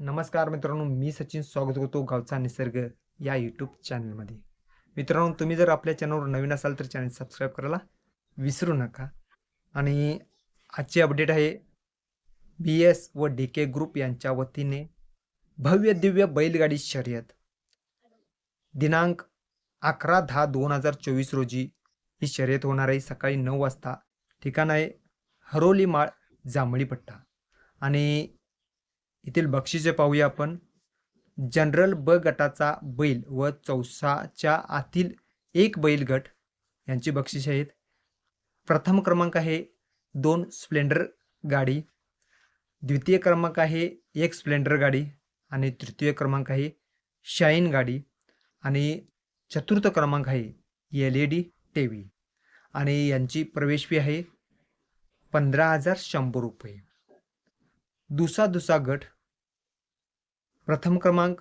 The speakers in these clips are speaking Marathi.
नमस्कार मित्रांनो मी सचिन स्वागत करतो गावचा निसर्ग या यूट्यूब चॅनलमध्ये मित्रांनो तुम्ही जर आपल्या चॅनलवर नवीन असाल तर चॅनल सबस्क्राईब करायला विसरू नका. आणि आजची अपडेट आहे बी एस व डी के ग्रुप यांच्या वतीने भव्य दिव्य बैलगाडी शर्यत. दिनांक अकरा दहा दोन हजार चोवीस रोजी ही शर्यत होणार आहे सकाळी नऊ वाजता. ठिकाण आहे हरोली माळ जांभळीपट्टा. आणि येथील बक्षिसे पाहूया आपण. जनरल ब गटाचा बैल व चौसाच्या आतील एक बैल गट यांची बक्षिसे आहेत. प्रथम क्रमांक आहे दोन स्प्लेंडर गाडी. द्वितीय क्रमांक आहे एक स्प्लेंडर गाडी. आणि तृतीय क्रमांक आहे शाईन गाडी. आणि चतुर्थ क्रमांक आहे L E D T V आणि यांची प्रवेश फी आहे पंधरा हजार शंभर रुपये. दुसा दुसा गट. प्रथम क्रमांक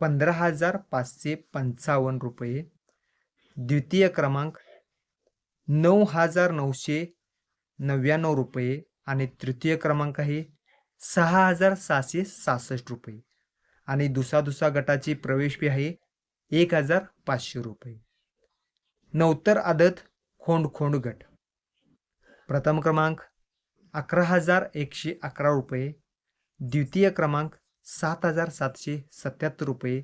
पंधरा हजार पाचशे पंचावन्न रुपये. द्वितीय क्रमांक नऊ हजार नऊशे नव्याण्णव रुपये आणि तृतीय क्रमांक आहे सहा हजार सहाशे सहासष्ट रुपये. आणि दुसा दुसा गटाची प्रवेश फी आहे एक हजार पाचशे रुपये. नवतर आदत खोंड खोंड गट. प्रथम क्रमांक अकरा हजार एकशे अकरा रुपये. द्वितीय क्रमांक सात हजार सातशे सत्याहत्तर रुपये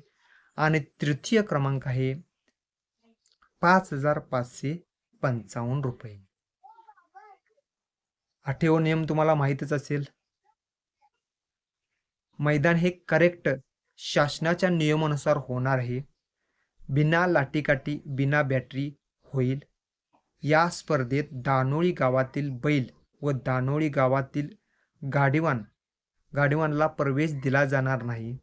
आणि तृतीय क्रमांक आहे पाच हजार पाचशे पंचावन्न रुपये. आठव नियम तुम्हाला माहीतच असेल. मैदान हे करेक्ट शासनाच्या नियमानुसार होणार आहे. बिना लाटीकाठी बिना बॅटरी होईल. या स्पर्धेत दानोळी गावातील बैल व दानोळी गावातील गाडीवान गाडीवानला प्रवेश दिला जाणार नाही.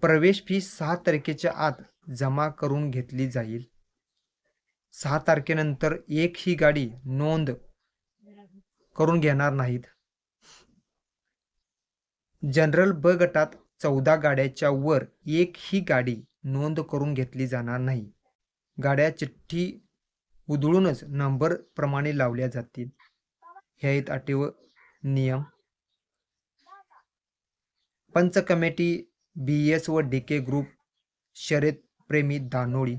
प्रवेश फी सहा तारखेच्या आत जमा करून घेतली जाईल. सहा तारखेनंतर एक ही गाडी नोंद करून घेणार नाहीत. जनरल ब गटात चौदा गाड्याच्या वर एक ही गाडी नोंद करून घेतली जाणार नाही. गाड्या चिठ्ठी उधळूनच नंबर प्रमाणे लावल्या जातील. ह्या आहेत अटीव नियम. पंच कमिटी बी एस व डी के ग्रुप शर्यत प्रेमी दानोळी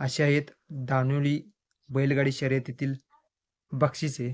असे आहेत दानोळी बैलगाडी शर्यतीतील बक्षिसे